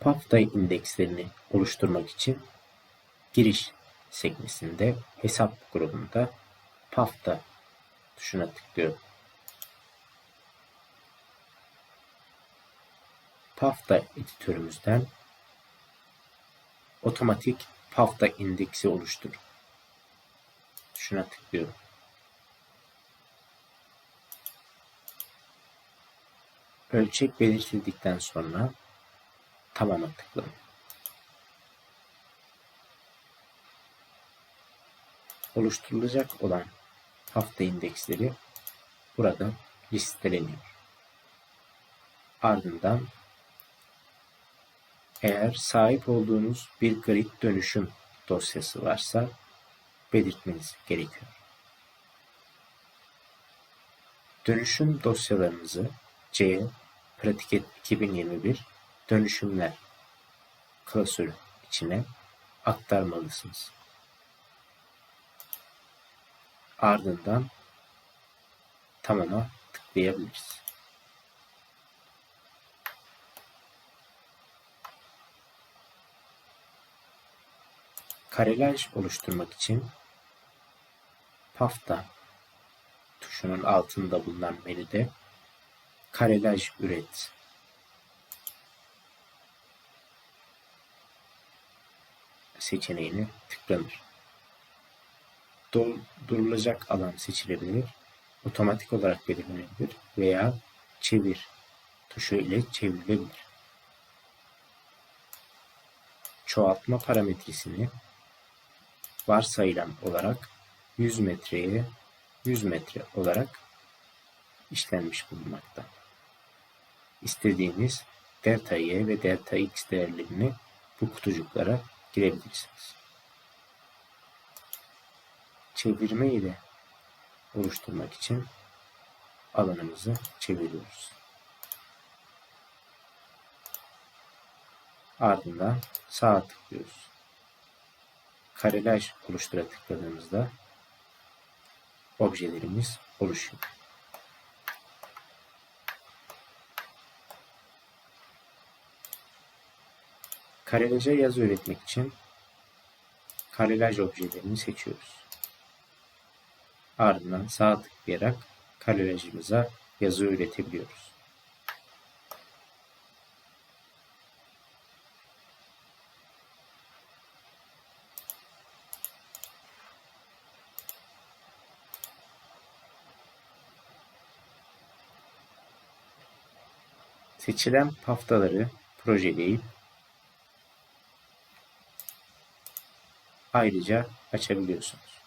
Pafta indekslerini oluşturmak için giriş sekmesinde hesap grubunda Pafta tuşuna tıklıyorum. Pafta editörümüzden otomatik Pafta indeksi oluştur. Şuna tıklıyorum. Ölçek belirtildikten sonra tamama tıkladım. Oluşturulacak olan hafta indeksleri burada listeleniyor. Ardından eğer sahip olduğunuz bir grid dönüşüm dosyası varsa belirtmeniz gerekiyor. Dönüşüm dosyalarınızı C Pratiket 2021 dönüşümler klasörü içine aktarmalısınız. Ardından tamama tıklayabiliriz. Karelaj oluşturmak için Pafta tuşunun altında bulunan menüde karelaj üret seçeneğine tıklanır. Doldurulacak alan seçilebilir, otomatik olarak belirlenebilir veya çevir tuşu ile çevrilebilir. Çoğaltma parametresini varsayılan olarak 100 metreye 100 metre olarak işlenmiş bulunmakta. İstediğiniz delta y ve delta x değerlerini bu kutucuklara girebilirsiniz. Çevirme ile oluşturmak için alanımızı çeviriyoruz. Ardından sağa tıklıyoruz. Karelaj oluştura tıkladığımızda objelerimiz oluşuyor. Karelaja yazı üretmek için karelaj objelerini seçiyoruz. Ardından sağ tıklayarak karelajımıza yazı üretebiliyoruz. Seçilen paftaları projeleyip ayrıca açabiliyorsunuz.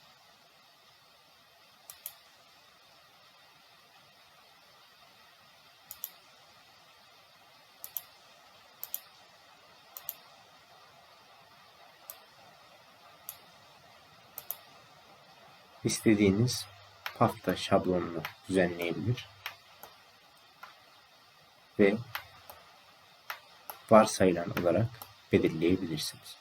İstediğiniz pafta şablonunu düzenleyebilir ve varsayılan olarak belirleyebilirsiniz.